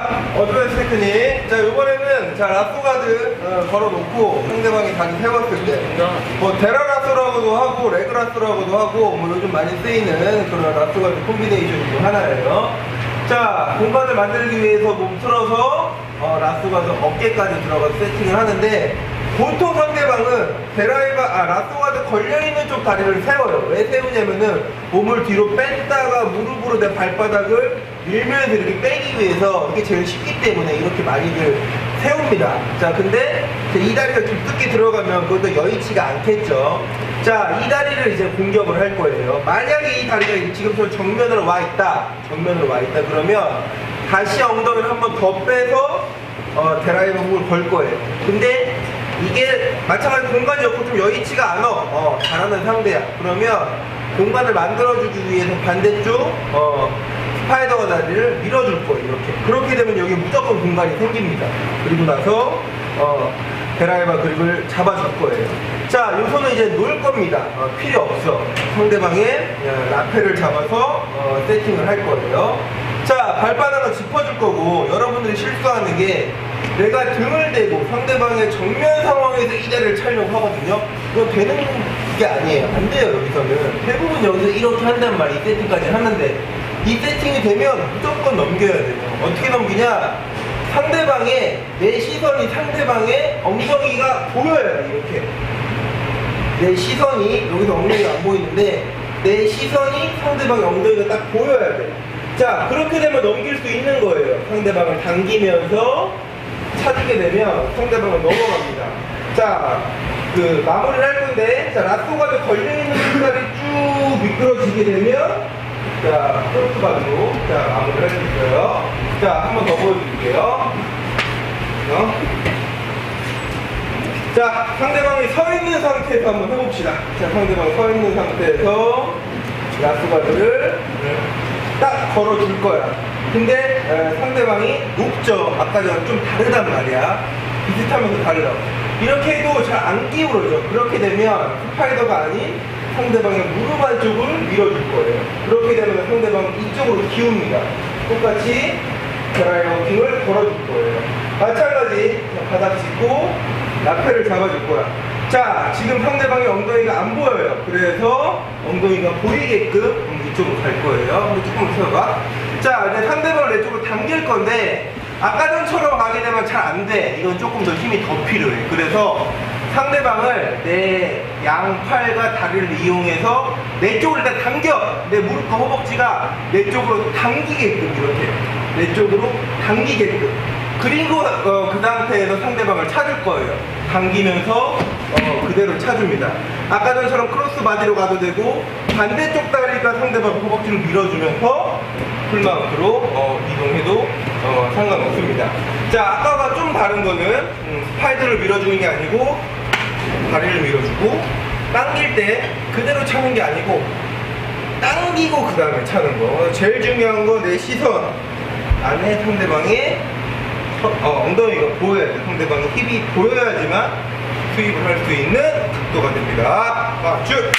자, 어드밴 테크닉. 자, 이번에는 자, 라쏘가드 어, 걸어놓고 상대방이 다리 세웠을 때, 뭐, 데라라쏘라고도 하고, 레그라쏘라고도 하고, 뭐, 요즘 많이 쓰이는 그런 라쏘가드 콤비네이션 중 하나예요. 자, 공간을 만들기 위해서 몸 틀어서, 어, 라쏘가드 어깨까지 들어가서 세팅을 하는데, 보통 상대방은 데라이바, 아, 라쏘가드 걸려있는 쪽 다리를 세워요. 왜 세우냐면은 몸을 뒤로 뺐다가 무릎으로 내 발바닥을 밀면서 이렇게 빼기 위해서 이게 제일 쉽기 때문에 이렇게 많이들 세웁니다. 자, 근데 이 다리가 깊숙이 들어가면 그것도 여의치가 않겠죠. 자, 이 다리를 이제 공격을 할 거예요. 만약에 이 다리가 지금처럼 정면으로 와 있다. 정면으로 와 있다. 그러면 다시 엉덩이를 한 번 더 빼서 어, 데라이버 훅을 걸 거예요. 근데 이게 마찬가지로 공간이 없고 좀 여의치가 않아. 어, 잘하는 상대야. 그러면 공간을 만들어주기 위해서 반대쪽, 어, 스파이더 다리를 밀어줄 거예요. 이렇게. 그렇게 되면 여기 무조건 공간이 생깁니다. 그리고 나서, 어, 베라이바 그립을 잡아줄 거예요. 자, 요 손은 이제 놓을 겁니다. 어, 필요 없어. 상대방의 어, 라페를 잡아서 어, 세팅을 할 거예요. 자, 발바닥을 짚어줄 거고, 여러분들이 실수하는 게, 내가 등을 대고 상대방의 정면 상황에서 이 자리를 촬영하거든요. 이거 되는 게 아니에요. 안 돼요, 여기서는. 대부분 여기서 이렇게 한단 말이에요. 이 세팅까지 하는데. 이 세팅이 되면 무조건 넘겨야 돼요. 어떻게 넘기냐? 상대방의, 내 시선이 상대방의 엉덩이가 보여야 돼, 이렇게. 내 시선이 여기서 엉덩이가 안 보이는데 내 시선이 상대방의 엉덩이가 딱 보여야 돼. 자 그렇게 되면 넘길 수 있는 거예요. 상대방을 당기면서 찾게 되면 상대방을 넘어갑니다. 자 그 마무리를 할 건데 자 라쏘가드 걸려 있는 순간이 쭉 미끄러지게 되면 자 크로스바드로 자 마무리를 할 수 있어요. 자 한 번 더 보여드릴게요. 어? 자, 상대방이 서 있는 상태에서 한번 해봅시다. 자, 상대방이 서 있는 상태에서 라스바드를 딱 걸어줄 거야. 근데 에, 상대방이 높죠. 아까 전랑 좀 다르단 말이야. 비슷하면서 다르다고. 이렇게 해도 잘 안 기울어져. 그렇게 되면 스파이더가 아닌 상대방의 무릎 안쪽을 밀어줄 거예요. 그렇게 되면 상대방은 이쪽으로 기웁니다. 똑같이 드라이버킹을 걸어줄 거예요. 마찬가지 자, 바닥 짚고 라페를 잡아줄 거야. 자, 지금 상대방의 엉덩이가 안 보여요. 그래서 엉덩이가 보이게끔 음, 이쪽으로 갈 거예요. 근데 조금 세워봐. 자, 이제 상대방을 내 쪽으로 당길 건데 아까 전처럼 가게 되면 잘 안 돼. 이건 조금 더 힘이 더 필요해. 그래서 상대방을 내 양팔과 다리를 이용해서 내 쪽으로 일단 당겨. 내 무릎과 허벅지가 내 쪽으로 당기게끔 이렇게. 내 쪽으로 당기게끔. 그리고 어, 그 상태에서 상대방을 찾을 거예요. 당기면서 어, 그대로 찾습니다. 아까 전처럼 크로스 바디로 가도 되고 반대쪽 다리가 상대방 허벅지를 밀어주면서 풀마운트로 어, 이동해도 어, 상관없습니다. 자, 아까와 좀 다른 거는 음, 스파이드를 밀어주는 게 아니고 다리를 밀어주고 당길 때 그대로 차는 게 아니고 당기고 그 다음에 차는 거. 제일 중요한 거내 시선 안에 상대방의 서- 어, 엉덩이가 보여야 돼. 상대방의 힙이 보여야지만 수입을 할 수 있는 각도가 됩니다. 아, 쭉!